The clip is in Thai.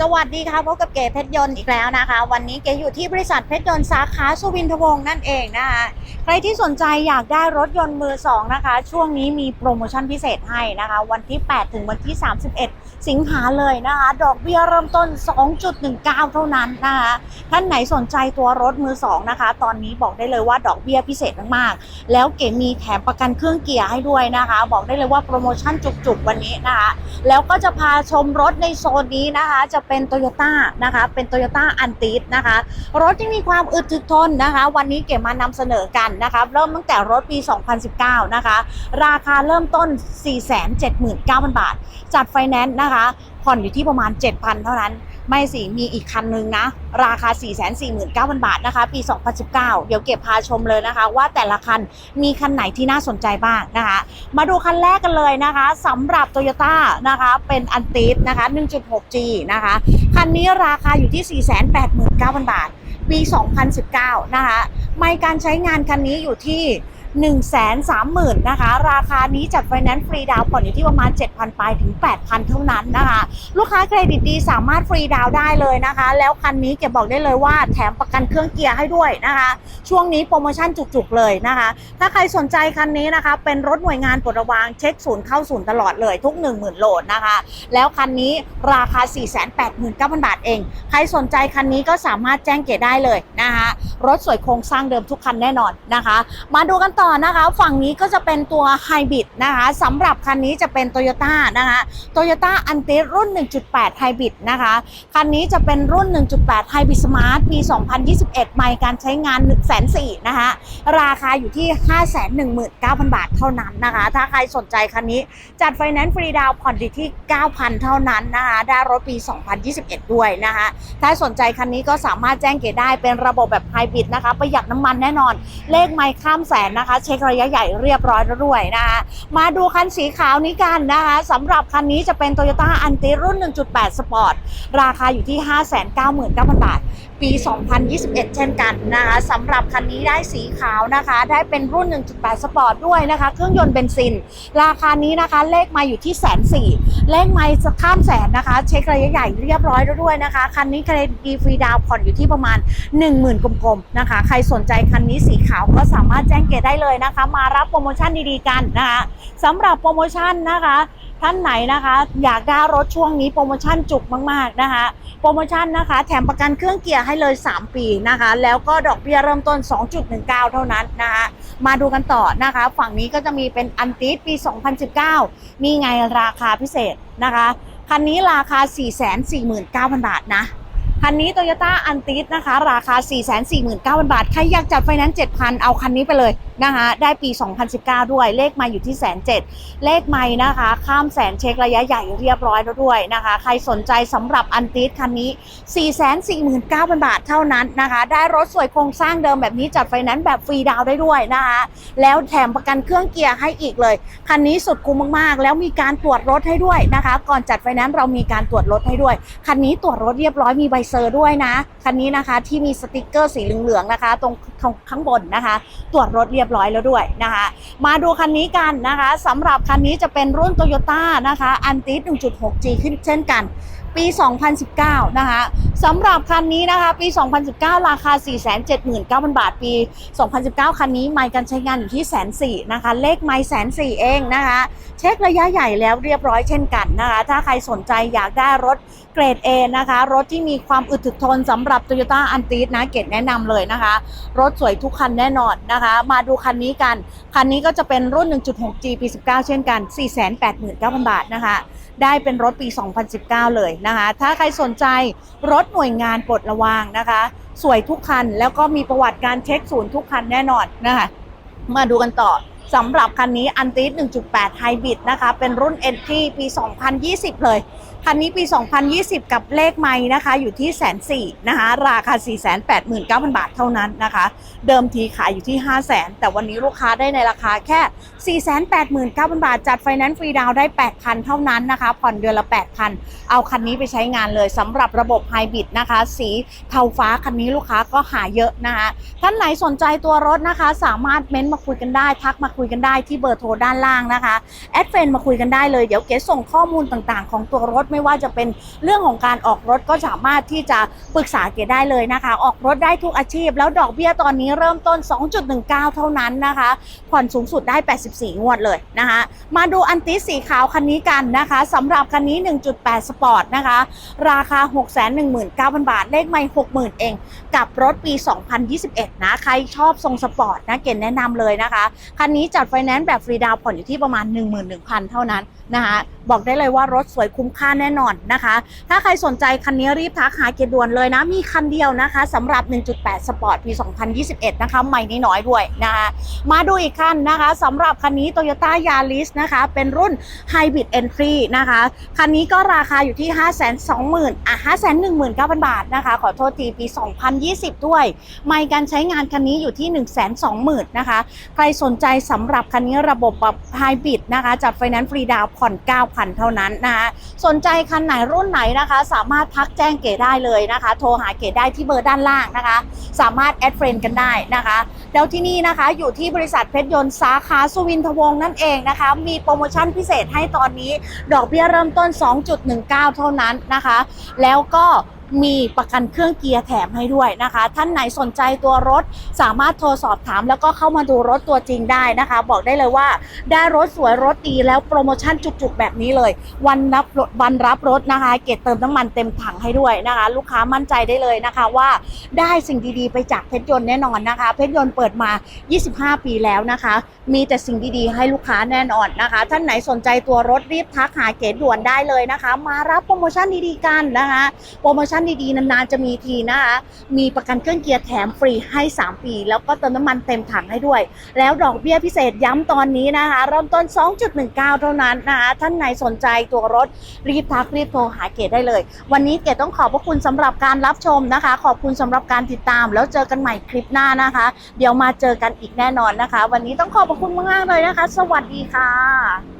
สวัสดีค่ะพบกับเก๋เพชรยนต์อีกแล้วนะคะ วันนี้เก๋อยู่ที่บริษัทเพชรยนต์สาขาสุวินทวงศ์นั่นเองนะคะใครที่สนใจอยากได้รถยนต์มือสองนะคะ ช่วงนี้มีโปรโมชั่นพิเศษให้นะคะ วันที่ 8 ถึงวันที่ 31 สิงหาเลยนะคะ ดอกเบี้ยเริ่มต้น 2.19 เท่านั้นนะคะ ท่านไหนสนใจตัวรถมือสองนะคะ ตอนนี้บอกได้เลยว่าดอกเบี้ยพิเศษมากๆ แล้วเก๋มีแถมประกันเครื่องเกียร์ให้ด้วยนะคะ บอกได้เลยว่าโปรโมชั่นจุกๆ วันนี้นะคะ แล้วก็จะพาชมรถในโซนนี้นะคะ จะเป็น t o y ยต้นะคะ เป็น t o y ยต้าอันติสนะคะ รถที่มีความอึดถึกทนนะคะ วันนี้เก็บมานำเสนอกันนะคะ เริ่มตั้งแต่รถปี 2019 นะคะ ราคาเริ่มต้น 479,000 บาท จัดไฟแนนซ์นะคะ ผ่อนอยู่ที่ประมาณ 7,000 เท่านั้น ไม่สิ มีอีกคันนึงนะ ราคา 449,000 บาทนะคะ ปี 2019 เดี๋ยวเก็บพาชมเลยนะคะ ว่าแต่ละคันมีคันไหนที่น่าสนใจบ้างนะคะ มาดูคันแรกกันเลยนะคะสำหรับ t o y ยต้นะคะเป็นอันติสนะคะ 1.6G นะคะ คันนี้ราคาอยู่ที่ 489,000 บาท ปี 2019 นะคะ ไม่การใช้งานคันนี้อยู่ที่ 1 3 0 0 0 0นะคะ ราคานี้จัดไฟแนนซ์ฟรีดาวน์ผ่อนอยู่ที่ประมาณ 7,000ปลายถึง 8,000 เท่านั้นนะคะ ลูกค้าเครดิตดีสามารถฟรีดาวน์ได้เลยนะคะ แล้วคันนี้เก็บบอกได้เลยว่าแถมประกันเครื่องเกียร์ให้ด้วยนะคะ ช่วงนี้โปรโมชั่นจุกๆเลยนะคะ ถ้าใครสนใจคันนี้นะคะ เป็นรถหน่วยงานปลดระวางเช็คศูนย์เข้าศูนย์ตลอดเลยทุก 10,000 โหลดนะคะ แล้วคันนี้ราคา 489,000 บาทเอง ใครสนใจคันนี้ก็สามารถแจ้งเก๋ได้เลยนะคะ รถสวยโครงสร้างเดิมทุกคันแน่นอนนะคะ มาดูกันต่อนะคะฝั่งนี้ก็จะเป็นตัวไฮบริดนะคะสำหรับคันนี้จะเป็น t o y ยต้านะคะโตโยต้าอันติรุ่น 1.8 ไฮบริดนะคะ คันนี้จะเป็นรุ่น 1.8 ไฮบริดสมาร์ทปี 2021 ใหม่การใช้งาน 1 4 0 0 0นะคะราคาอยู่ที่ 519,000 บาทเท่านั้นนะคะ ถ้าใครสนใจคันนี้จัดไฟแนนซ์ฟรีดาวน์ผ่อนอยู่ที่ 9,000 เท่านั้นนะคะได้รถปี 2021 ด้วยนะคะถ้าสนใจคันนี้ก็สามารถแจ้งเกตได้เป็นระบบแบบไฮบริดนะคะประหยัดน้ำมันแน่นอนเลขไม่ข้ามแสนนะคะเช็คระยะใหญ่เรียบร้อยแล้วด้วยนะคะมาดูคันสีขาวนี้กันนะคะสำหรับคันนี้จะเป็น Toyota a n t i รุ่น 1.8 Sport ราคาอยู่ที่ 599,000 บาท ปี 2021 เช่นกันนะคะสำหรับคันนี้ได้สีขาวนะคะ ได้เป็นรุ่น 1.8 Sport ด้วยนะคะ เครื่องยนต์เบนซิน ราคานี้นะคะเลขไมาอยู่ที่แสนสี่เลขไม่จะข้ามแสนนะคะ เช็คระยะใหญ่เรียบร้อยแล้วด้วยนะคะ คันนี้เครดิตดีฟรีดาวผ่อนอยู่ที่ประมาณ 10,000กลมๆนะคะ ใครสนใจคันนี้สีขาวก็สามารถแจ้งเกตได้เลยเลยนะคะ มารับโปรโมชั่นดีๆกันนะคะสำหรับโปรโมชั่นนะคะ ท่านไหนนะคะ อยากได้รถช่วงนี้โปรโมชั่นจุกมากๆนะคะ โปรโมชั่นนะคะ แถมประกันเครื่องเกียร์ให้เลย 3 ปีนะคะ แล้วก็ดอกเบี้ยเริ่มต้น 2.19 เท่านั้นนะคะมาดูกันต่อนะคะ ฝั่งนี้ก็จะมีเป็นอันติสปี 2019 นี่ไงราคาพิเศษนะคะคันนี้ราคา 449,000 บาทนะคันนี้ Toyota a n t i s นะคะ ราคา 449,000 บาท ใครอยากจัดไฟแนนซ์7,000 เอาคันนี้ไปเลย นะคะได้ปี 2019 ด้วยเลขไมาอยู่ที่แสนเจ็ดเลขไม้นะคะ ข้ามแสนเช็คระยะใหญ่เรียบร้อยแล้วด้วยนะคะ ใครสนใจสำหรับอันติสคันนี้ 449,000 บาทเท่านั้นนะคะ ได้รถสวยโครงสร้างเดิมแบบนี้จัดไฟแนนซ์แบบฟรีดาวได้ด้วยนะคะ แล้วแถมประกันเครื่องเกียร์ให้อีกเลย คันนี้สุดคุ้มมากๆ แล้วมีการตรวจรถให้ด้วยนะคะ ก่อนจัดไฟแนนซ์เรามีการตรวจรถให้ด้วย คันนี้ตรวจรถเรียบร้อยมีใบเซอร์ด้วยนะ คันนี้นะคะที่มีสติกเกอร์สีเหลืองๆนะคะ ตรงข้างบนนะคะ ตรวจรถเรียยบร้อยแล้วด้วยนะคะ มาดูคันนี้กันนะคะสำหรับคันนี้จะเป็นรุ่น Toyota นะคะอันติส 1.6G ขึ้นเช่นกัน ปี 2019 นะคะสำหรับคันนี้นะคะ ปี 2019 ราคา 479,000 บาท ปี 2019 คันนี้ไม่การใช้งานอยู่ที่แสนสี่นะคะ เลขไม่แสนสี่เองนะคะ เช็คระยะใหญ่แล้วเรียบร้อยเช่นกันนะคะ ถ้าใครสนใจอยากได้รถเกรด A นะคะ รถที่มีความอึดถึกทนสำหรับ Toyota a n t i s นะ เกรดแนะนำเลยนะคะ รถสวยทุกคันแน่นอนนะคะ มาดูคันนี้กัน คันนี้ก็จะเป็นรุ่น 1.6G ปี 19 เช่นกัน 489,000 บาทนะคะ ได้เป็นรถปี 2019 เลยนะคะ ถ้าใครสนใจรถหน่วยงานปลดระวางนะคะ สวยทุกคันแล้วก็มีประวัติการเช็คศูนย์ทุกคันแน่นอนนะคะ มาดูกันต่อสำหรับคันนี้อันติส1.8 ไฮบริดนะคะ เป็นรุ่น n t ปี 2020 เลย คันนี้ปี 2020 กับเลขไม้นะคะ อยู่ที่แสนสี่นะคะ ราคา 489,000 บาทเท่านั้นนะคะ เดิมทีขายอยู่ที่ 5 0 0 0 0แต่วันนี้ลูกค้าได้ในราคาแค่ 489,000 บาท จัดไฟแนนซ์ฟรีดาวน์ได้ 8,000 เท่านั้นนะคะ ผ่อนเดือนละ 8,000 เอาคันนี้ไปใช้งานเลยสำหรับระบบไฮบริดนะคะ สีเทาฟ้าคันนี้ลูกค้าก็หาเยอะนะคะท่านไหนสนใจตัวรถนะคะ สามารถเม้นต์มาคุยกันได้ ทักมาคุยกันได้ที่เบอร์โทรด้านล่างนะคะแอดเฟนมาคุยกันได้เลยเดี๋ยวเก๋ส่งข้อมูลต่างๆ ของตัวรถไม่ว่าจะเป็นเรื่องของการออกรถก็สามารถที่จะปรึกษาเกดได้เลยนะคะ ออกรถได้ทุกอาชีพ แล้วดอกเบี้ยตอนนี้เริ่มต้น 2.19 เท่านั้นนะคะ ผ่อนสูงสุดได้ 84 งวดเลยนะคะ มาดูอันติสีขาวคันนี้กันนะคะสำหรับคันนี้ 1.8 สปอร์ตนะคะ ราคา 619,000 บาท เลขไม่ 60,000 เอง กับรถปี 2021 นะ ใครชอบทรงสปอร์ตนะเกณฑ์แนะนำเลยนะคะ คันนี้จัดไฟแนนซ์แบบฟรีดาวผ่อนอยู่ที่ประมาณ 11,000 เท่านั้นนะคะ บอกได้เลยว่ารถสวยคุ้มค่าแแน่นอนนะคะ ถ้าใครสนใจคันนี้รีบทักหาเกยรด่วนเลยนะ มีคันเดียวนะคะสำหรับ 1.8 สปอร์ตปี 2021 นะคะ ใหม่น้อยด้วยนะคะมาดูอีกคันนะคะสำหรับคันนี้ Toyota Yaris นะคะ เป็นรุ่น Hybrid Entry นะคะ คันนี้ก็ราคาอยู่ที่ 520,000อะ519,000 บาทนะคะ ขอโทษทีปี 2020 ด้วย ไม่การใช้งานคันนี้อยู่ที่ 120,000นะคะ ใครสนใจสำหรับคันนี้ระบบแบบไฮบริดนะคะจัดไฟแนนซ์ฟรีดาวผ่อน 9,000 เท่านั้นนะคะสนใจคันไหนรุ่นไหนนะคะ สามารถทักแจ้งเก๋ได้เลยนะคะ โทรหาเก๋ได้ที่เบอร์ด้านล่างนะคะ สามารถแอดเฟรนกันได้นะคะ แล้วที่นี่นะคะอยู่ที่บริษัทเพชรยนต์สาขาสุวินทวงศ์นั่นเองนะคะ มีโปรโมชั่นพิเศษให้ตอนนี้ ดอกเบี้ยเริ่มต้น 2.19 เท่านั้นนะคะ แล้วก็ มีประกันเครื่องเกียร์แถมให้ด้วยนะคะ ท่านไหนสนใจตัวรถสามารถโทรสอบถามแล้วก็เข้ามาดูรถตัวจริงได้นะคะ บอกได้เลยว่า ได้รถสวยรถดีแล้วโปรโมชั่นจุกๆ แบบนี้เลย วันรับรถวันรับรถนะคะ เกตเติมน้ำมันเต็มถังให้ด้วยนะคะ ลูกค้ามั่นใจได้เลยนะคะว่าได้สิ่งดีๆ ไปจากเพชรยนต์แน่นอนนะคะ เพชรยนต์เปิดมา 25 ปีแล้วนะคะ มีแต่สิ่งดีๆ ให้ลูกค้าแน่นอนนะคะ ท่านไหนสนใจตัวรถรีบทักหาเกตด่วนได้เลยนะคะ มารับโปรโมชั่นดีๆกันนะคะโปรโมชั่นชั่นดีๆ นานๆ จะมีทีนะคะ มีประกันเครื่องเกียร์แถมฟรีให้ 3 ปี แล้วก็เติมน้ำมันเต็มถังให้ด้วย แล้วดอกเบี้ยพิเศษย้ำตอนนี้นะคะ เริ่มต้น 2.19 เท่านั้นนะคะท่านไหนสนใจตัวรถรีบทักรีบโทรหาเกดได้เลย วันนี้เกดต้องขอบพระคุณสำหรับการรับชมนะคะ ขอบคุณสำหรับการติดตาม แล้วเจอกันใหม่คลิปหน้านะคะ เดี๋ยวมาเจอกันอีกแน่นอนนะคะ วันนี้ต้องขอบพระคุณมากๆเลยนะคะ สวัสดีค่ะ